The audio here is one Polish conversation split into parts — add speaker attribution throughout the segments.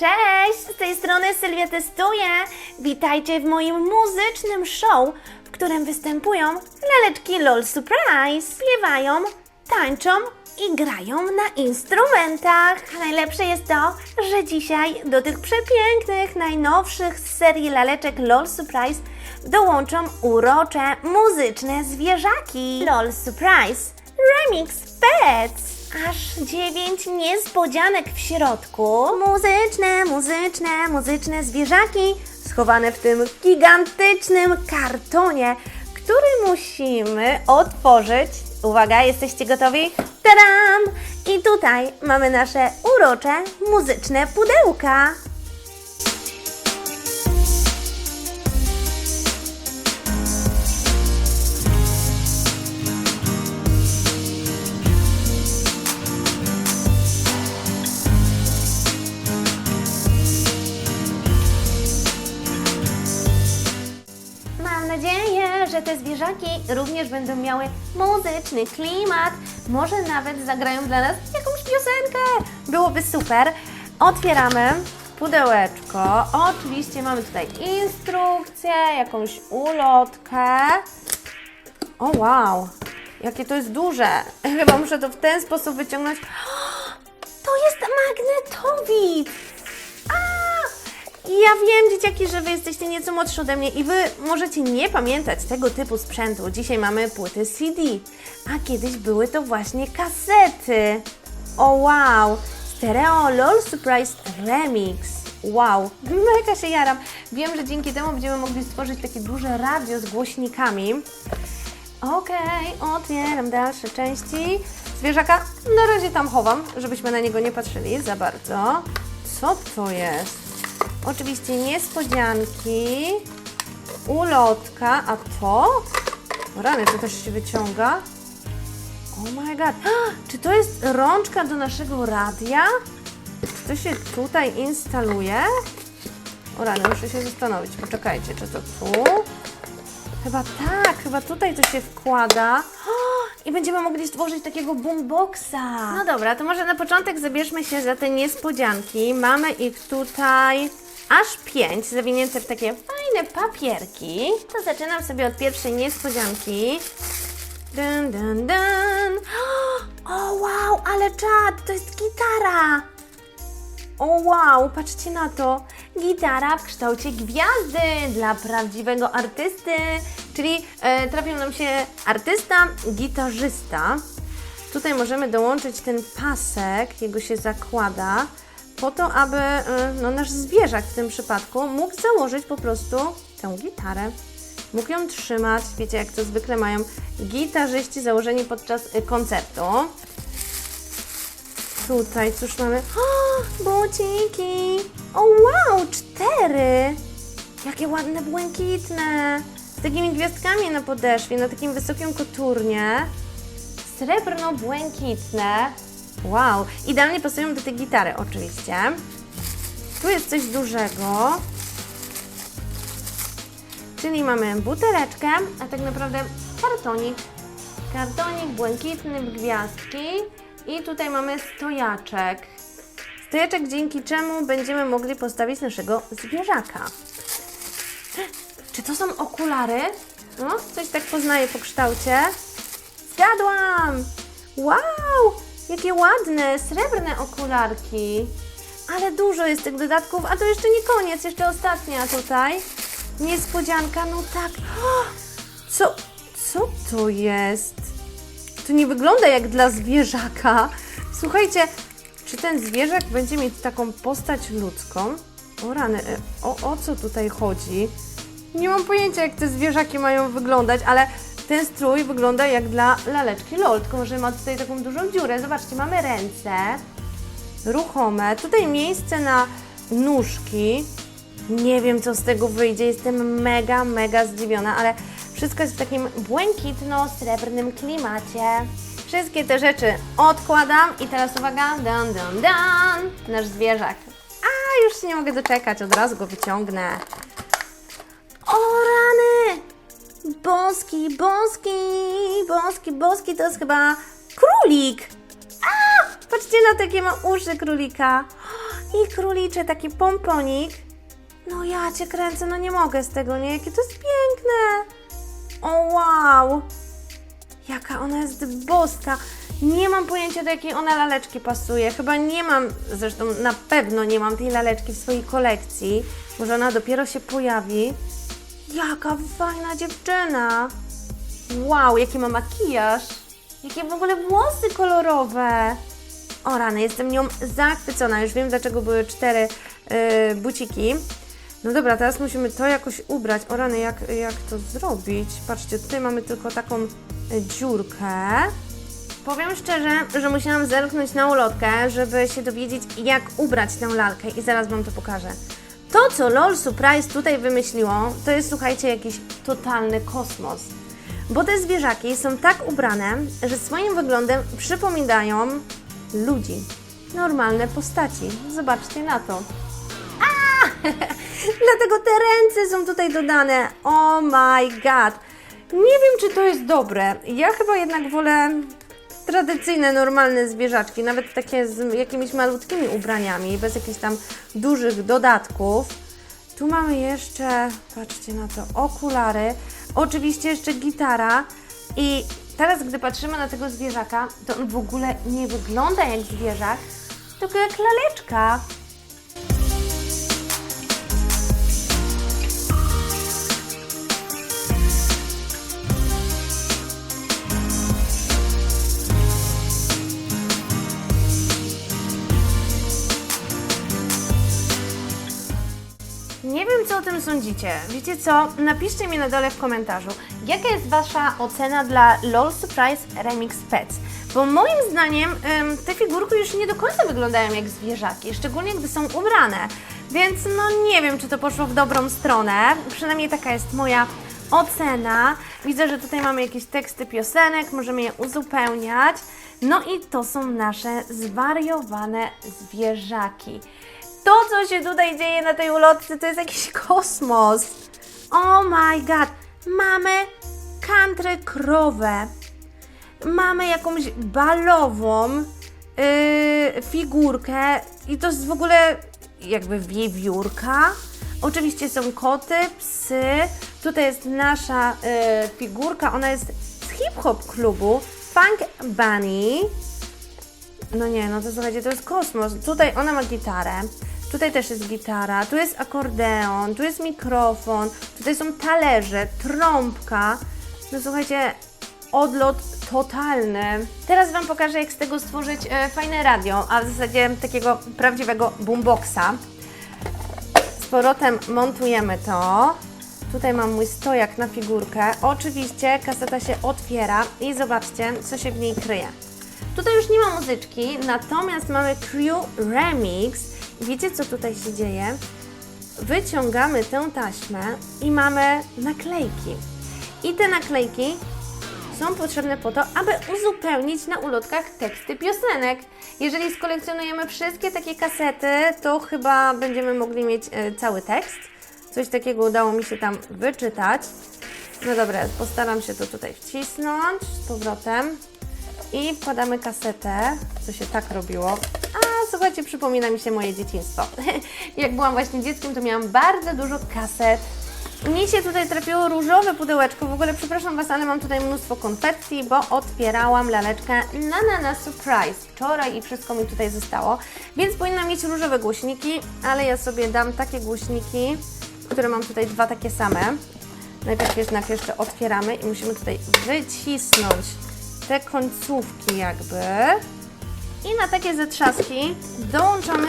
Speaker 1: Cześć, z tej strony Sylwia Testuje. Witajcie w moim muzycznym show, w którym występują laleczki LOL Surprise. Śpiewają, tańczą i grają na instrumentach. A najlepsze jest to, że dzisiaj do tych przepięknych, najnowszych z serii laleczek LOL Surprise dołączą urocze muzyczne zwierzaki. LOL Surprise Remix Pets. Aż dziewięć niespodzianek w środku. Muzyczne, muzyczne, muzyczne zwierzaki schowane w tym gigantycznym kartonie, który musimy otworzyć. Uwaga, jesteście gotowi? Tadam! I tutaj mamy nasze urocze muzyczne pudełka. Że te zwierzaki również będą miały muzyczny klimat. Może nawet zagrają dla nas jakąś piosenkę. Byłoby super. Otwieramy pudełeczko. Oczywiście mamy tutaj instrukcję, jakąś ulotkę. O wow, jakie to jest duże. Chyba muszę to w ten sposób wyciągnąć. To jest magnetowid. A! Ja wiem, dzieciaki, że Wy jesteście nieco młodsze ode mnie i Wy możecie nie pamiętać tego typu sprzętu. Dzisiaj mamy płyty CD, a kiedyś były to właśnie kasety. O wow! Stereo LOL Surprise Remix. Wow, mega się jaram. Wiem, że dzięki temu będziemy mogli stworzyć takie duże radio z głośnikami. Okej, otwieram dalsze części. Zwierzaka na razie tam chowam, żebyśmy na niego nie patrzyli za bardzo. Co to jest? Oczywiście niespodzianki, ulotka, a to? Rany, to też się wyciąga. Oh my god. Czy to jest rączka do naszego radia? Czy to się tutaj instaluje? O rany, muszę się zastanowić. Poczekajcie, czy to tu? Chyba tak, chyba tutaj to się wkłada. I będziemy mogli stworzyć takiego boomboxa. No dobra, to może na początek zabierzmy się za te niespodzianki. Mamy ich tutaj aż pięć, zawinięte w takie fajne papierki. To zaczynam sobie od pierwszej niespodzianki. Dun, dun, dun. O wow, ale czad, to jest gitara. O wow, patrzcie na to. Gitara w kształcie gwiazdy dla prawdziwego artysty. Czyli e, trafił nam się artysta, gitarzysta. Tutaj możemy dołączyć ten pasek, jego się zakłada, po to, aby e, no, nasz zwierzak w tym przypadku mógł założyć po prostu tę gitarę. Mógł ją trzymać, wiecie jak to zwykle mają gitarzyści założeni podczas e, koncertu. Tutaj cóż mamy? O, buciki! O wow, cztery! Jakie ładne, błękitne! Z takimi gwiazdkami na podeszwie, na takim wysokim koturnie. Srebrno-błękitne. Wow, idealnie pasują do tej gitary oczywiście. Tu jest coś dużego. Czyli mamy buteleczkę, a tak naprawdę kartonik. Kartonik błękitny w gwiazdki i tutaj mamy stojaczek. Stojaczek, dzięki czemu będziemy mogli postawić naszego zwierzaka. Czy to są okulary? No, coś tak poznaję po kształcie. Zgadłam! Wow! Jakie ładne, srebrne okularki. Ale dużo jest tych dodatków, a to jeszcze nie koniec, jeszcze ostatnia tutaj. Niespodzianka, no tak. Co, co to jest? To nie wygląda jak dla zwierzaka. Słuchajcie, czy ten zwierzak będzie mieć taką postać ludzką? O rany, e, o, o co tutaj chodzi? Nie mam pojęcia, jak te zwierzaki mają wyglądać, ale ten strój wygląda jak dla laleczki LOL, tylko że ma tutaj taką dużą dziurę. Zobaczcie, mamy ręce ruchome, tutaj miejsce na nóżki. Nie wiem, co z tego wyjdzie, jestem mega, mega zdziwiona, ale wszystko jest w takim błękitno-srebrnym klimacie. Wszystkie te rzeczy odkładam i teraz uwaga, dan, dan, dan, nasz zwierzak. A, już się nie mogę doczekać, od razu go wyciągnę. Boski, boski, boski, boski to jest chyba królik. A! Patrzcie na takie ma uszy królika. i królicze, taki pomponik. No ja cię kręcę, no nie mogę z tego, nie? Jakie to jest piękne! O wow! Jaka ona jest boska! Nie mam pojęcia, do jakiej ona laleczki pasuje. Chyba nie mam, zresztą na pewno nie mam tej laleczki w swojej kolekcji. Może ona dopiero się pojawi. Jaka fajna dziewczyna! Wow, jaki ma makijaż! Jakie w ogóle włosy kolorowe! O rany, jestem nią zachwycona. Już wiem, dlaczego były cztery yy, buciki. No dobra, teraz musimy to jakoś ubrać. O rany, jak, jak to zrobić? Patrzcie, tutaj mamy tylko taką y, dziurkę. Powiem szczerze, że musiałam zerknąć na ulotkę, żeby się dowiedzieć, jak ubrać tę lalkę i zaraz Wam to pokażę. To, co LOL Surprise tutaj wymyśliło, to jest, słuchajcie, jakiś totalny kosmos. Bo te zwierzaki są tak ubrane, że swoim wyglądem przypominają ludzi. Normalne postaci. Zobaczcie na to. Dlatego te ręce są tutaj dodane. Oh my god. Nie wiem, czy to jest dobre. Ja chyba jednak wolę tradycyjne, normalne zwierzaczki, nawet takie z jakimiś malutkimi ubraniami, bez jakichś tam dużych dodatków. Tu mamy jeszcze, patrzcie na to, okulary, oczywiście jeszcze gitara i teraz, gdy patrzymy na tego zwierzaka, to on w ogóle nie wygląda jak zwierzak, tylko jak laleczka. Sądzicie. Wiecie co? Napiszcie mi na dole w komentarzu, jaka jest Wasza ocena dla LOL Surprise Remix Pets. Bo moim zdaniem te figurki już nie do końca wyglądają jak zwierzaki, szczególnie gdy są ubrane. Więc no nie wiem, czy to poszło w dobrą stronę. Przynajmniej taka jest moja ocena. Widzę, że tutaj mamy jakieś teksty piosenek, możemy je uzupełniać. No i to są nasze zwariowane zwierzaki. To, co się tutaj dzieje na tej ulotce, to jest jakiś kosmos. Oh my god. Mamy country krowę. Mamy jakąś balową yy, figurkę i to jest w ogóle jakby wiewiórka. Oczywiście są koty, psy. Tutaj jest nasza yy, figurka, ona jest z hip-hop klubu Funk Bunny. No nie, no to słuchajcie, to jest kosmos. Tutaj ona ma gitarę. Tutaj też jest gitara, tu jest akordeon, tu jest mikrofon, tutaj są talerze, trąbka. No słuchajcie, odlot totalny. Teraz Wam pokażę, jak z tego stworzyć e, fajne radio, a w zasadzie takiego prawdziwego boomboxa. Z powrotem montujemy to. Tutaj mam mój stojak na figurkę. Oczywiście kaseta się otwiera i zobaczcie, co się w niej kryje. Tutaj już nie ma muzyczki, natomiast mamy Crew Remix. Wiecie, co tutaj się dzieje? Wyciągamy tę taśmę i mamy naklejki. I te naklejki są potrzebne po to, aby uzupełnić na ulotkach teksty piosenek. Jeżeli skolekcjonujemy wszystkie takie kasety, to chyba będziemy mogli mieć e, cały tekst. Coś takiego udało mi się tam wyczytać. No dobra, postaram się to tutaj wcisnąć z powrotem. I wkładamy kasetę, co się tak robiło. Słuchajcie, przypomina mi się moje dzieciństwo. Jak byłam właśnie dzieckiem, to miałam bardzo dużo kaset. Mi się tutaj trafiło różowe pudełeczko. W ogóle przepraszam Was, ale mam tutaj mnóstwo konfetti, bo otwierałam laleczkę na na surprise wczoraj i wszystko mi tutaj zostało. Więc powinna mieć różowe głośniki, ale ja sobie dam takie głośniki, które mam tutaj dwa takie same. Najpierw jednak jeszcze otwieramy i musimy tutaj wycisnąć te końcówki jakby. I na takie zatrzaski dołączamy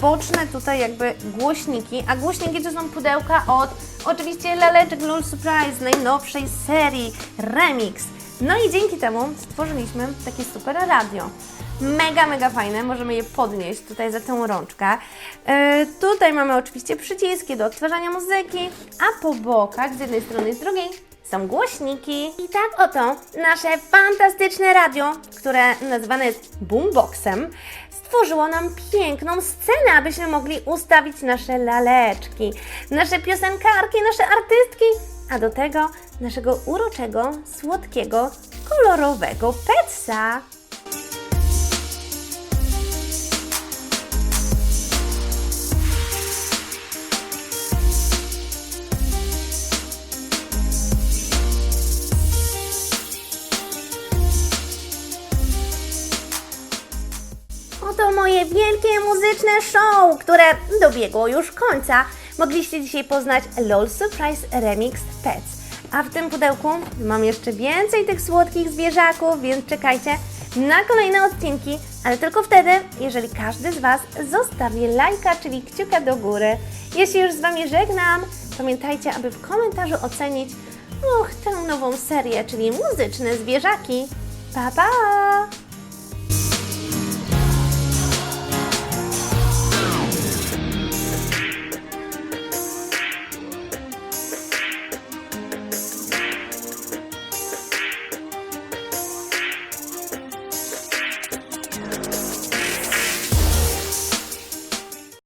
Speaker 1: boczne tutaj jakby głośniki, a głośniki to są pudełka od oczywiście laleczek LOL Surprise najnowszej serii Remix. No i dzięki temu stworzyliśmy takie super radio. Mega, mega fajne, możemy je podnieść tutaj za tę rączkę. Yy, tutaj mamy oczywiście przyciski do odtwarzania muzyki, a po bokach z jednej strony i z drugiej są głośniki. I tak oto nasze fantastyczne radio, które nazywane jest boomboxem, stworzyło nam piękną scenę, abyśmy mogli ustawić nasze laleczki, nasze piosenkarki, nasze artystki, a do tego naszego uroczego, słodkiego, kolorowego petsa. Muzyczne show, które dobiegło już końca. Mogliście dzisiaj poznać LOL Surprise Remix Pets. A w tym pudełku mam jeszcze więcej tych słodkich zwierzaków, więc czekajcie na kolejne odcinki, ale tylko wtedy, jeżeli każdy z Was zostawi lajka, czyli kciuka do góry. Jeśli już z Wami żegnam, pamiętajcie, aby w komentarzu ocenić uch, tę nową serię, czyli muzyczne zwierzaki. Pa, pa!